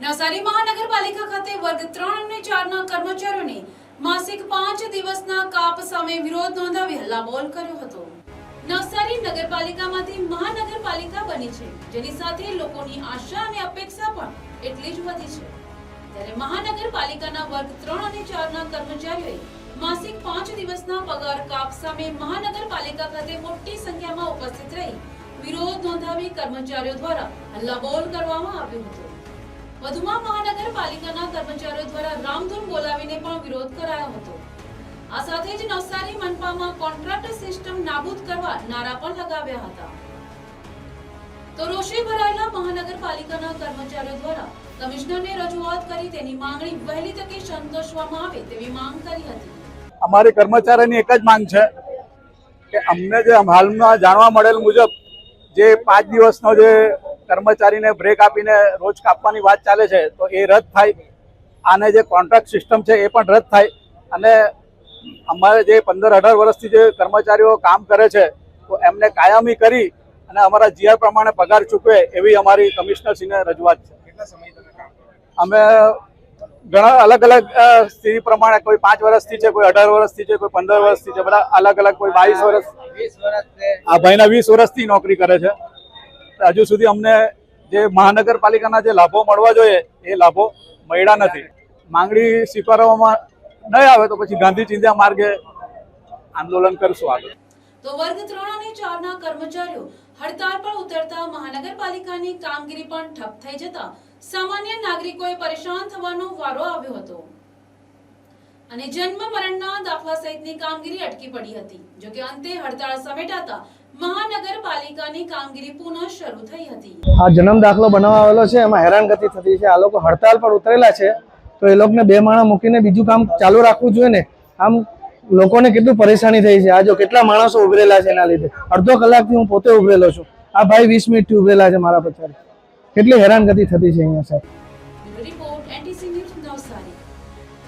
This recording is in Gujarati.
નવસારી મહાનગરપાલિકા ખાતે વર્ગ ત્રણ અને ચારના કર્મચારીઓને માસિક પાંચ દિવસના કાપ સામે વિરોધ નોંધાવી હલ્લાબોલ કર્યો હતો. નવસારી નગરપાલિકામાંથી મહાનગરપાલિકા બની છે, જેની સાથે લોકોની આશા અને અપેક્ષા પણ એટલી જ વધી છે. ત્યારે મહાનગરપાલિકાના વર્ગ ત્રણ અને ચારના કર્મચારીઓએ માસિક પાંચ દિવસના પગાર કાપ સામે મહાનગરપાલિકા ખાતે મોટી સંખ્યામાં ઉપસ્થિત રહી વિરોધ નોંધાવી કર્મચારીઓ દ્વારા હલ્લાબોલ કરવામાં આવ્યો હતો. વધુમાં મહાનગરપાલિકાના કર્મચારીઓ દ્વારા રામધૂન બોલાવીને પણ વિરોધ કરાયો હતો. આ સાથે જ નવસારી મનપામાં કોન્ટ્રાક્ટ સિસ્ટમ નાબૂદ કરવા નારા પણ લગાવ્યા હતા. તો રોષે ભરાયેલા મહાનગરપાલિકાના કર્મચારીઓ દ્વારા કમિશનરને રજૂઆત કરી તેની માંગણી વહેલી તકે સંતોષવામાં આવે તેવી માંગ કરી હતી. અમારી કર્મચારીની એક જ માંગ છે કે અમને જે હાલમાં જાણવા મળેલ મુજબ જે પાંચ દિવસનો જે કર્મચારીને બ્રેક આપીને રોજ કાપવાની વાત ચાલે છે તો એ રદ થાય. આને જે કોન્ટ્રાક્ટ સિસ્ટમ છે એ પણ રદ થાય. અને અમારે જે પંદર અઢાર વર્ષથી જે કર્મચારીઓ કામ કરે છે તો એમને કાયમી કરી અને અમારા જીઆર પ્રમાણે પગાર ચૂકવે એવી અમારી કમિશનરશ્રીને રજૂઆત છે. અમે ઘણા અલગ અલગ સ્થિતિ પ્રમાણે કોઈ પાંચ વર્ષથી છે કોઈ અઢાર વર્ષથી છે કોઈ પંદર વર્ષથી છે બધા અલગ અલગ કોઈ બાવીસ વર્ષ આ ભાઈના વીસ વર્ષથી નોકરી કરે છે. હજુ સુધી અમને જે મહાનગરપાલિકાના જે લાભો મળવા જોઈએ, એ લાભો મળ્યા નથી. માંગણી સ્વીકારવામાં નહીં આવે તો પછી ગાંધી ચિંધ્યા માર્ગે આંદોલન કરશું આગળ. તો વર્ગ ત્રણ અને ચારના કર્મચારીઓ હડતાળ પર ઉતરતા મહાનગરપાલિકાની કામગીરી પણ ઠપ થઈ જતા સામાન્ય નાગરિકોએ પરેશાન થવાનો વારો આવ્યો હતો. અને જન્મ મરણના દાખલા સહિતની કામગીરી અટકી પડી હતી જોકે અંતે હડતાળ સમેટાતા આ જન્મ દાખલો બનાવવા આવેલો છે, એમાં હેરાનગતિ થતી છે. આ લોકો હડતાલ પર ઉતરેલા છે, તો એ લોકોને બે માણસ મૂકીને બીજું કામ ચાલુ રાખવું જોઈએ ને. આમ લોકોને કેટલું પરેશાની થઈ છે. આ જો કેટલા માણસો ઉભરેલા છે એના લીધે. અડધો કલાકથી હું પોતે ઉભરેલો છું. આ ભાઈ વીસ મિનિટથી ઉભરેલા છે મારા પછાડી. કેટલી હેરાનગતિ થતી છે અહીંયા, સાહેબ.